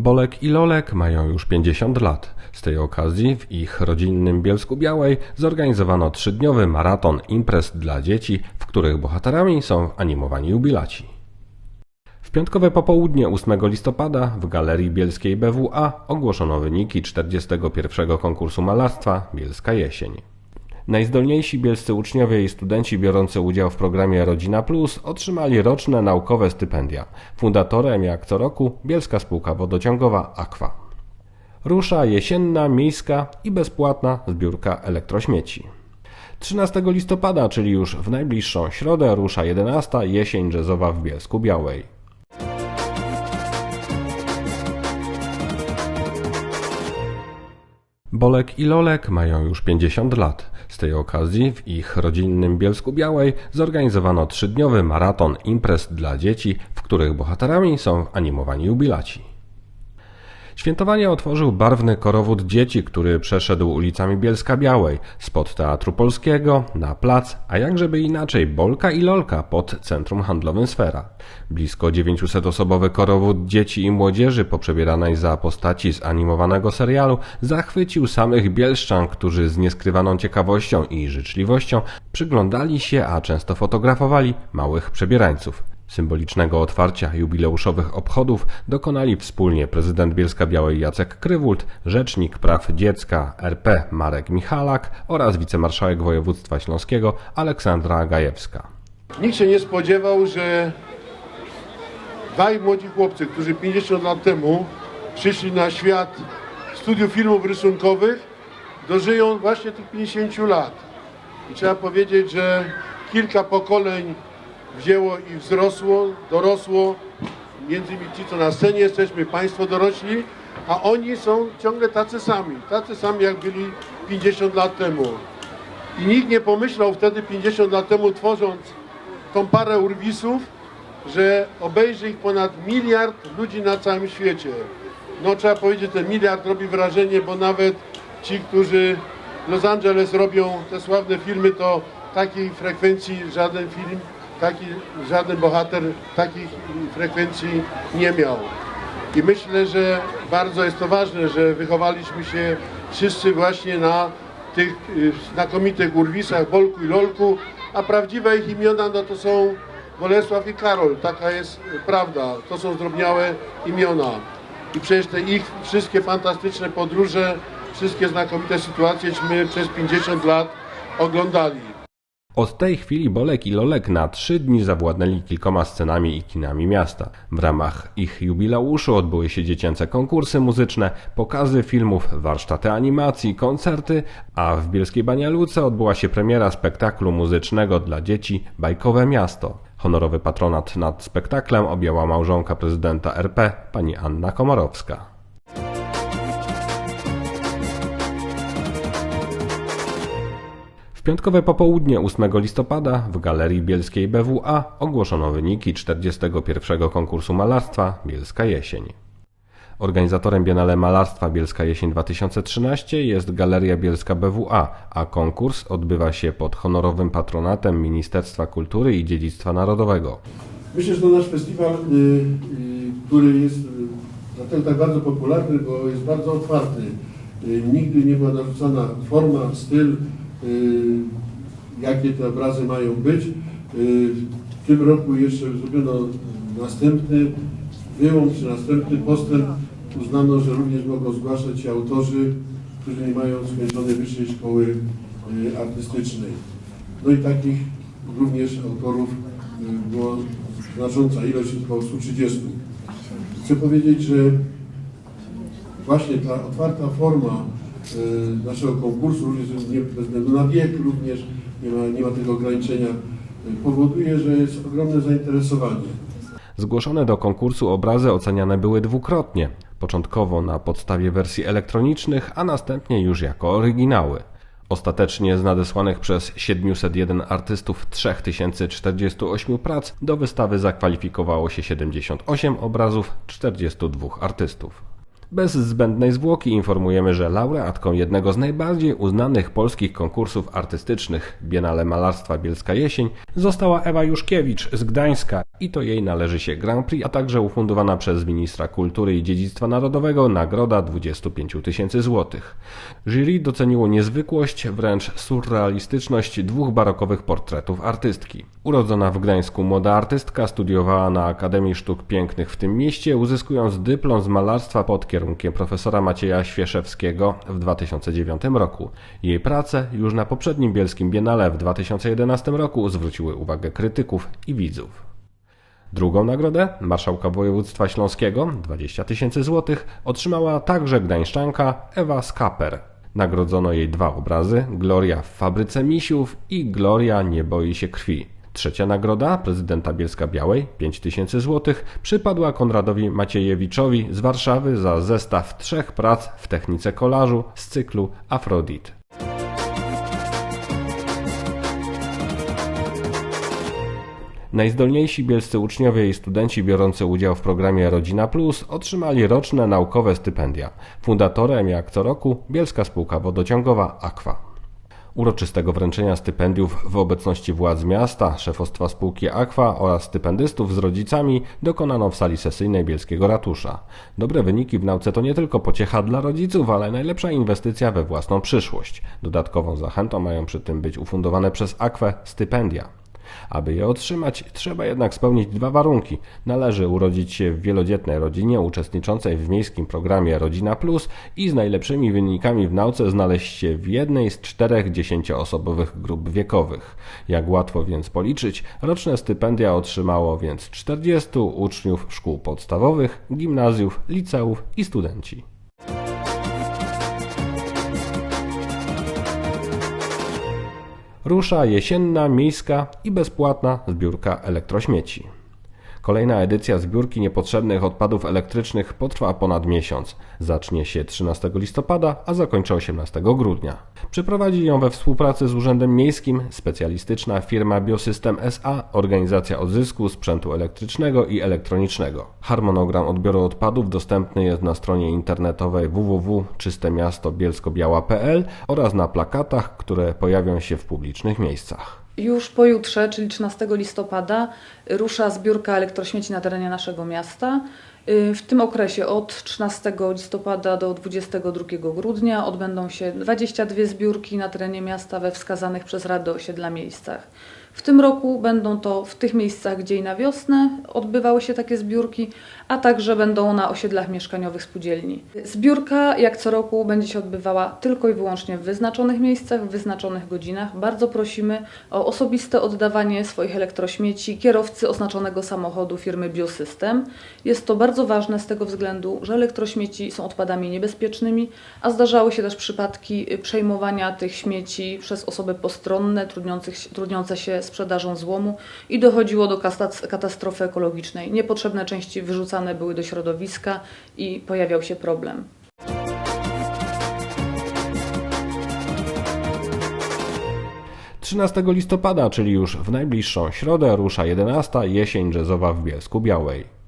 Bolek i Lolek mają już 50 lat. Z tej okazji w ich rodzinnym Bielsku Białej zorganizowano trzydniowy maraton imprez dla dzieci, w których bohaterami są animowani jubilaci. W piątkowe popołudnie 8 listopada w Galerii Bielskiej BWA ogłoszono wyniki 41. konkursu malarstwa Bielska Jesień. Najzdolniejsi bielscy uczniowie i studenci biorący udział w programie Rodzina Plus otrzymali roczne naukowe stypendia. Fundatorem jak co roku Bielska Spółka Wodociągowa Aqua. Rusza jesienna, miejska i bezpłatna zbiórka elektrośmieci. 13 listopada, czyli już w najbliższą środę, rusza 11. jesień jazzowa w Bielsku Białej. Bolek i Lolek mają już 50 lat. Z tej okazji w ich rodzinnym Bielsku Białej zorganizowano trzydniowy maraton imprez dla dzieci, w których bohaterami są animowani jubilaci. Świętowanie otworzył barwny korowód dzieci, który przeszedł ulicami Bielska Białej, spod Teatru Polskiego, na plac, a jakżeby inaczej Bolka i Lolka pod Centrum Handlowym Sfera. Blisko 900-osobowy korowód dzieci i młodzieży poprzebieranej za postaci z animowanego serialu zachwycił samych bielszczan, którzy z nieskrywaną ciekawością i życzliwością przyglądali się, a często fotografowali małych przebierańców. Symbolicznego otwarcia jubileuszowych obchodów dokonali wspólnie prezydent Bielska Białej Jacek Krywult, rzecznik praw dziecka RP Marek Michalak oraz wicemarszałek województwa śląskiego Aleksandra Gajewska. Nikt się nie spodziewał, że dwaj młodzi chłopcy, którzy 50 lat temu przyszli na świat studiów filmów rysunkowych, dożyją właśnie tych 50 lat. I trzeba powiedzieć, że kilka pokoleń wzięło i wzrosło, dorosło, między innymi ci, co na scenie jesteśmy, Państwo dorośli, a oni są ciągle tacy sami, tacy sami jak byli 50 lat temu. I nikt nie pomyślał wtedy 50 lat temu, tworząc tą parę urwisów, że obejrzy ich ponad miliard ludzi na całym świecie. No trzeba powiedzieć, ten miliard robi wrażenie, bo nawet ci, którzy Los Angeles robią te sławne filmy, to takiej frekwencji żaden film taki, żaden bohater takich frekwencji nie miał. I myślę, że bardzo jest to ważne, że wychowaliśmy się wszyscy właśnie na tych y, znakomitych urwisach Bolku i Lolku, a prawdziwe ich imiona no to są Bolesław i Karol. Taka jest prawda. To są zdrobniałe imiona. I przecież te ich wszystkie fantastyczne podróże, wszystkie znakomite sytuacjeśmy przez 50 lat oglądali. Od tej chwili Bolek i Lolek na trzy dni zawładnęli kilkoma scenami i kinami miasta. W ramach ich jubileuszu odbyły się dziecięce konkursy muzyczne, pokazy filmów, warsztaty animacji, koncerty, a w Bielskiej Banialuce odbyła się premiera spektaklu muzycznego dla dzieci Bajkowe Miasto. Honorowy patronat nad spektaklem objęła małżonka prezydenta RP, pani Anna Komorowska. Piątkowe popołudnie 8 listopada w Galerii Bielskiej BWA ogłoszono wyniki 41. konkursu malarstwa Bielska Jesień. Organizatorem Biennale Malarstwa Bielska Jesień 2013 jest Galeria Bielska BWA, a konkurs odbywa się pod honorowym patronatem Ministerstwa Kultury i Dziedzictwa Narodowego. Myślę, że to nasz festiwal, y, y, który jest y, dlatego tak bardzo popularny, bo jest bardzo otwarty. Nigdy nie była narzucana forma, styl, Y, jakie te obrazy mają być. Y, w tym roku jeszcze zrobiono następny wyłom, czy następny postęp. Uznano, że również mogą zgłaszać się autorzy, którzy nie mają skończonej wyższej szkoły y, artystycznej. No i takich również autorów było znacząca ilość, około 130. Chcę powiedzieć, że właśnie ta otwarta forma naszego konkursu, również nie, bez względu na wiek również, nie ma, nie ma tego ograniczenia, e, powoduje, że jest ogromne zainteresowanie. Zgłoszone do konkursu obrazy oceniane były dwukrotnie. Początkowo na podstawie wersji elektronicznych, a następnie już jako oryginały. Ostatecznie z nadesłanych przez 701 artystów 3048 prac do wystawy zakwalifikowało się 78 obrazów 42 artystów. Bez zbędnej zwłoki informujemy, że laureatką jednego z najbardziej uznanych polskich konkursów artystycznych Biennale Malarstwa Bielska Jesień została Ewa Juszkiewicz z Gdańska i to jej należy się Grand Prix, a także ufundowana przez ministra kultury i dziedzictwa narodowego nagroda 25 tysięcy złotych. Jury doceniło niezwykłość, wręcz surrealistyczność dwóch barokowych portretów artystki. Urodzona w Gdańsku młoda artystka studiowała na Akademii Sztuk Pięknych w tym mieście, uzyskując dyplom z malarstwa pod kierunkiem profesora Macieja Świeszewskiego w 2009 roku. Jej prace już na poprzednim Bielskim Biennale w 2011 roku zwróciły uwagę krytyków i widzów. Drugą nagrodę, marszałka województwa śląskiego, 20 tysięcy złotych, otrzymała także gdańszczanka Ewa Skaper. Nagrodzono jej dwa obrazy, Gloria w fabryce misiów i Gloria nie boi się krwi. Trzecia nagroda prezydenta Bielska Białej, 5000 zł, przypadła Konradowi Maciejewiczowi z Warszawy za zestaw trzech prac w technice kolażu z cyklu Afrodit. Najzdolniejsi bielscy uczniowie i studenci biorący udział w programie Rodzina Plus otrzymali roczne naukowe stypendia. Fundatorem, jak co roku, Bielska Spółka Wodociągowa Aqua. Uroczystego wręczenia stypendiów w obecności władz miasta, szefostwa spółki Aqua oraz stypendystów z rodzicami dokonano w sali sesyjnej Bielskiego Ratusza. Dobre wyniki w nauce to nie tylko pociecha dla rodziców, ale najlepsza inwestycja we własną przyszłość. Dodatkową zachętą mają przy tym być ufundowane przez Aquę stypendia. Aby je otrzymać, trzeba jednak spełnić dwa warunki. Należy urodzić się w wielodzietnej rodzinie uczestniczącej w miejskim programie Rodzina Plus i z najlepszymi wynikami w nauce znaleźć się w jednej z czterech dziesięcioosobowych grup wiekowych. Jak łatwo więc policzyć, roczne stypendia otrzymało więc 40 uczniów szkół podstawowych, gimnazjów, liceów i studenci. Rusza jesienna, miejska i bezpłatna zbiórka elektrośmieci. Kolejna edycja zbiórki niepotrzebnych odpadów elektrycznych potrwa ponad miesiąc. Zacznie się 13 listopada, a zakończy 18 grudnia. Przeprowadzi ją we współpracy z Urzędem Miejskim specjalistyczna firma Biosystem SA, organizacja odzysku sprzętu elektrycznego i elektronicznego. Harmonogram odbioru odpadów dostępny jest na stronie internetowej www.czystemiastobielskobiała.pl oraz na plakatach, które pojawią się w publicznych miejscach. Już pojutrze, czyli 13 listopada, rusza zbiórka elektrośmieci na terenie naszego miasta. Y, w tym okresie od 13 listopada do 22 grudnia odbędą się 22 zbiórki na terenie miasta we wskazanych przez Radę Osiedla miejscach. W tym roku będą to w tych miejscach, gdzie i na wiosnę odbywały się takie zbiórki, a także będą na osiedlach mieszkaniowych spółdzielni. Zbiórka, jak co roku, będzie się odbywała tylko i wyłącznie w wyznaczonych miejscach, w wyznaczonych godzinach. Bardzo prosimy o osobiste oddawanie swoich elektrośmieci kierowcy oznaczonego samochodu firmy Biosystem. Jest to bardzo ważne z tego względu, że elektrośmieci są odpadami niebezpiecznymi, a zdarzały się też przypadki przejmowania tych śmieci przez osoby postronne, trudniące się sprzedażą złomu i dochodziło do katastrofy ekologicznej. Niepotrzebne części wyrzucane były do środowiska i pojawiał się problem. Trzynastego listopada, czyli już w najbliższą środę, rusza 11. jesień jazzowa w Bielsku Białej.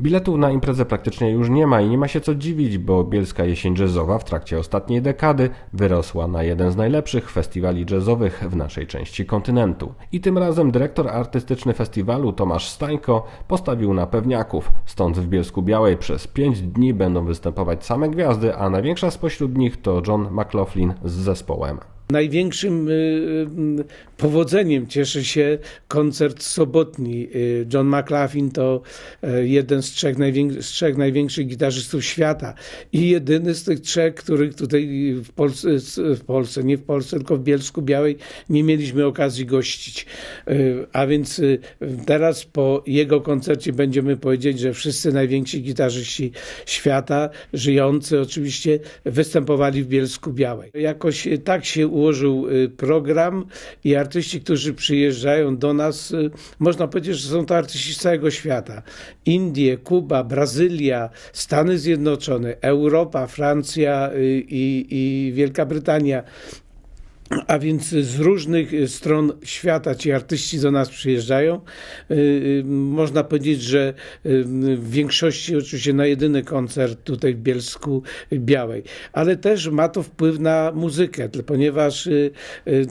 Biletów na imprezę praktycznie już nie ma i nie ma się co dziwić, bo Bielska Jesień Jazzowa w trakcie ostatniej dekady wyrosła na jeden z najlepszych festiwali jazzowych w naszej części kontynentu. I tym razem dyrektor artystyczny festiwalu Tomasz Stańko postawił na pewniaków. Stąd w Bielsku Białej przez pięć dni będą występować same gwiazdy, a największa spośród nich to John McLaughlin z zespołem. Największym y, y, powodzeniem cieszy się koncert sobotni. Y, John McLaughlin to jeden z trzech, z trzech największych gitarzystów świata i jedyny z tych trzech, których tutaj w Polsce, w Polsce, nie w Polsce, tylko w Bielsku Białej nie mieliśmy okazji gościć. A więc teraz po jego koncercie będziemy powiedzieć, że wszyscy najwięksi gitarzyści świata, żyjący oczywiście, występowali w Bielsku Białej. Jakoś tak się ułożył y, program i artyści, którzy przyjeżdżają do nas, y, można powiedzieć, że są to artyści z całego świata. Indie, Kuba, Brazylia, Stany Zjednoczone, Europa, Francja y, i, i Wielka Brytania. A więc z różnych y, stron świata ci artyści do nas przyjeżdżają. Y, y, Można powiedzieć, że w większości oczywiście na jedyny koncert tutaj w Bielsku Białej, ale też ma to wpływ na muzykę, ponieważ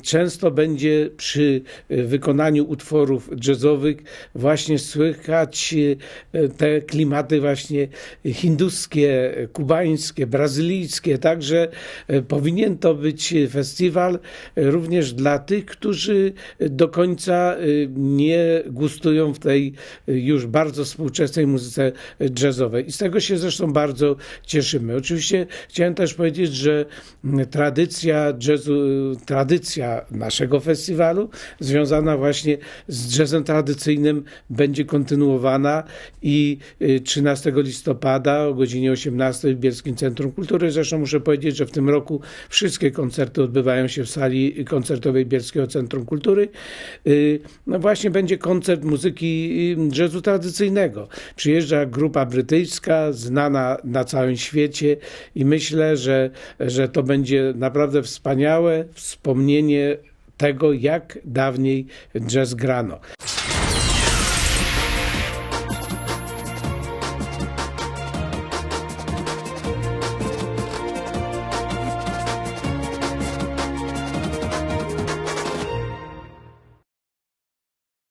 często będzie przy wykonaniu utworów jazzowych właśnie słychać te klimaty właśnie hinduskie, kubańskie, brazylijskie, także powinien to być festiwal również dla tych, którzy do końca y, nie gustują w tej y, już bardzo współczesnej muzyce jazzowej. I z tego się zresztą bardzo cieszymy. Oczywiście chciałem też powiedzieć, że mm, tradycja jazzu, y, tradycja naszego festiwalu związana właśnie z jazzem tradycyjnym będzie kontynuowana i y, 13 listopada o godzinie 18 w Bielskim Centrum Kultury. Zresztą muszę powiedzieć, że w tym roku wszystkie koncerty odbywają się w sali koncertowej Bielskiego Centrum Kultury. Y, No właśnie będzie koncert muzyki y, jazzu tradycyjnego. Przyjeżdża grupa brytyjska, znana na całym świecie i myślę, że, że to będzie naprawdę wspaniałe wspomnienie tego, jak dawniej jazz grano.